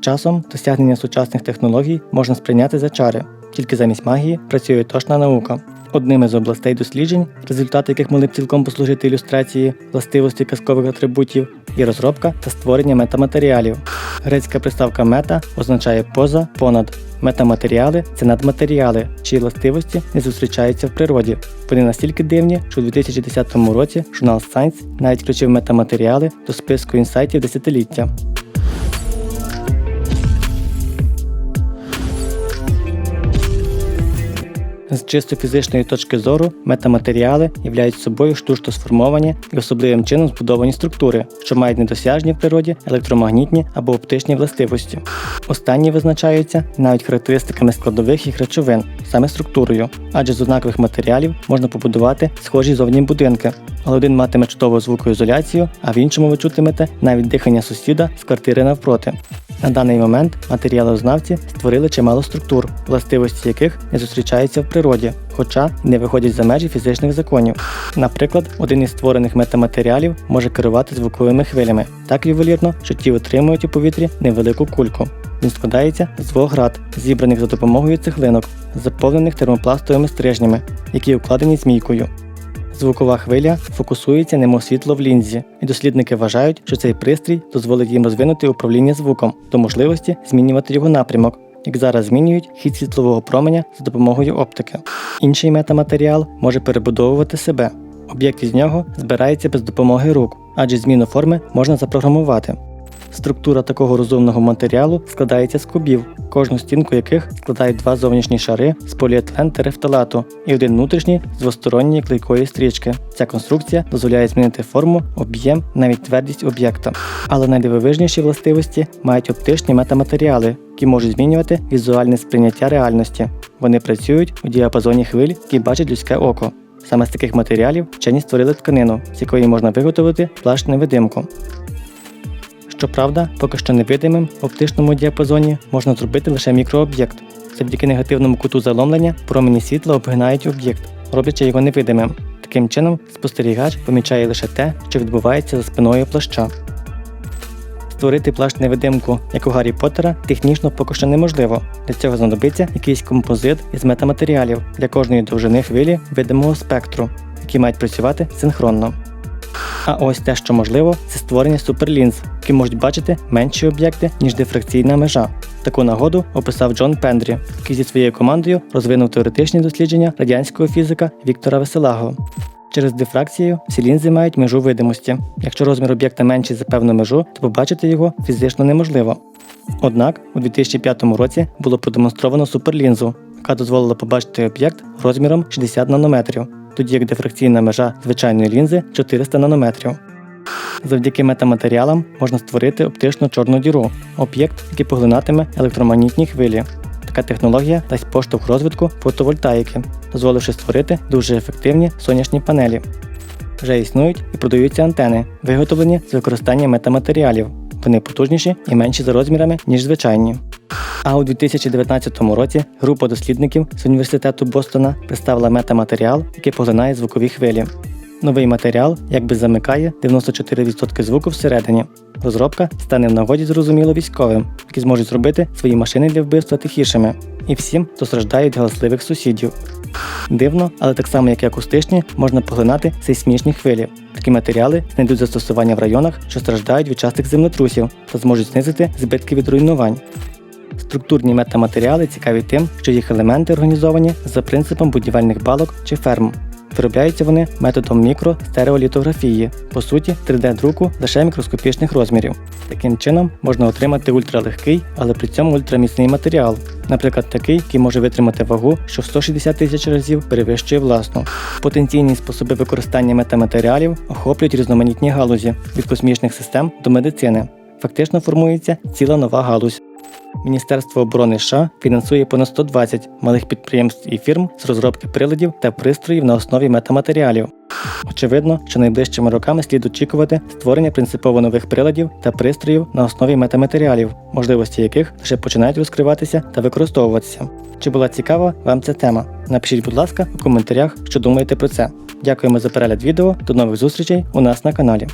Часом досягнення сучасних технологій можна сприйняти за чари, тільки замість магії працює точна наука. Одним із областей досліджень, результати яких могли б цілком послужити ілюстрації властивості казкових атрибутів, є розробка та створення метаматеріалів. Грецька приставка мета означає поза, понад. Метаматеріали це надматеріали, чиї властивості не зустрічаються в природі. Вони настільки дивні, що у 2010 році журнал Science навіть включив метаматеріали до списку інсайтів десятиліття. З чисто фізичної точки зору метаматеріали являють собою штучно сформовані і особливим чином збудовані структури, що мають недосяжні в природі електромагнітні або оптичні властивості. Останні визначаються навіть характеристиками складових їх речовин, саме структурою, адже з однакових матеріалів можна побудувати схожі зовні будинки, але один матиме чудову звукоізоляцію, а в іншому ви чутимете навіть дихання сусіда з квартири навпроти. На даний момент матеріалознавці створили чимало структур, властивості яких не зустрічаються в природі, хоча не виходять за межі фізичних законів. Наприклад, один із створених метаматеріалів може керувати звуковими хвилями так ювелірно, що ті отримують у повітрі невелику кульку. Він складається з двох град, зібраних за допомогою цеглинок, заповнених термопластовими стрижнями, які укладені змійкою. Звукова хвиля фокусується немов світло в лінзі, і дослідники вважають, що цей пристрій дозволить їм розвинути управління звуком до можливості змінювати його напрямок, як зараз змінюють хід світлового променя за допомогою оптики. Інший метаматеріал може перебудовувати себе. Об'єкт із нього збирається без допомоги рук, адже зміну форми можна запрограмувати. Структура такого розумного матеріалу складається з кубів, кожну стінку яких складають два зовнішні шари з поліетилен терефталату і один внутрішній з двосторонньої клейкої стрічки. Ця конструкція дозволяє змінити форму, об'єм, навіть твердість об'єкта. Але найдивовижніші властивості мають оптичні метаматеріали, які можуть змінювати візуальне сприйняття реальності. Вони працюють у діапазоні хвиль, які бачить людське око. Саме з таких матеріалів вчені створили тканину, з якої можна виготовити плащ невидимку. Щоправда, поки що невидимим в оптичному діапазоні можна зробити лише мікрооб'єкт. Завдяки негативному куту заломлення промені світла обгинають об'єкт, роблячи його невидимим. Таким чином, спостерігач помічає лише те, що відбувається за спиною плаща. Створити плащ невидимку, як у Гаррі Поттера, технічно поки що неможливо. Для цього знадобиться якийсь композит із метаматеріалів для кожної довжини хвилі видимого спектру, які мають працювати синхронно. А ось те, що можливо, це створення суперлінз, які можуть бачити менші об'єкти, ніж дифракційна межа. Таку нагоду описав Джон Пендрі, який зі своєю командою розвинув теоретичні дослідження радянського фізика Віктора Веселаго. Через дифракцію всі лінзи мають межу видимості. Якщо розмір об'єкта менший за певну межу, то побачити його фізично неможливо. Однак у 2005 році було продемонстровано суперлінзу, яка дозволила побачити об'єкт розміром 60 нанометрів, тоді як дифракційна межа звичайної лінзи 400 нанометрів. Завдяки метаматеріалам можна створити оптичну чорну діру, об'єкт, який поглинатиме електромагнітні хвилі. Така технологія дасть поштовх розвитку фотовольтаїки, дозволивши створити дуже ефективні сонячні панелі. Вже існують і продаються антени, виготовлені з використанням метаматеріалів. Вони потужніші і менші за розмірами, ніж звичайні. А у 2019 році група дослідників з університету Бостона представила метаматеріал, який поглинає звукові хвилі. Новий матеріал якби замикає 94% звуку всередині. Розробка стане в нагоді зрозуміло військовим, які зможуть зробити свої машини для вбивства тихішими, і всім, хто страждає від галасливих сусідів. Дивно, але так само як і акустичні, можна поглинати сейсмічні хвилі. Такі матеріали знайдуть застосування в районах, що страждають від частих землетрусів та зможуть знизити збитки від руйнувань. Структурні метаматеріали цікаві тим, що їх елементи організовані за принципом будівельних балок чи ферм. Виробляються вони методом мікростереолітографії, по суті, 3D-друку лише мікроскопічних розмірів. Таким чином можна отримати ультралегкий, але при цьому ультраміцний матеріал, наприклад, такий, який може витримати вагу, що в 160 тисяч разів перевищує власну. Потенційні способи використання метаматеріалів охоплюють різноманітні галузі від космічних систем до медицини. Фактично формується ціла нова галузь. Міністерство оборони США фінансує понад 120 малих підприємств і фірм з розробки приладів та пристроїв на основі метаматеріалів. Очевидно, що найближчими роками слід очікувати створення принципово нових приладів та пристроїв на основі метаматеріалів, можливості яких вже починають розкриватися та використовуватися. Чи була цікава вам ця тема? Напишіть, будь ласка, у коментарях, що думаєте про це. Дякуємо за перегляд відео. До нових зустрічей у нас на каналі.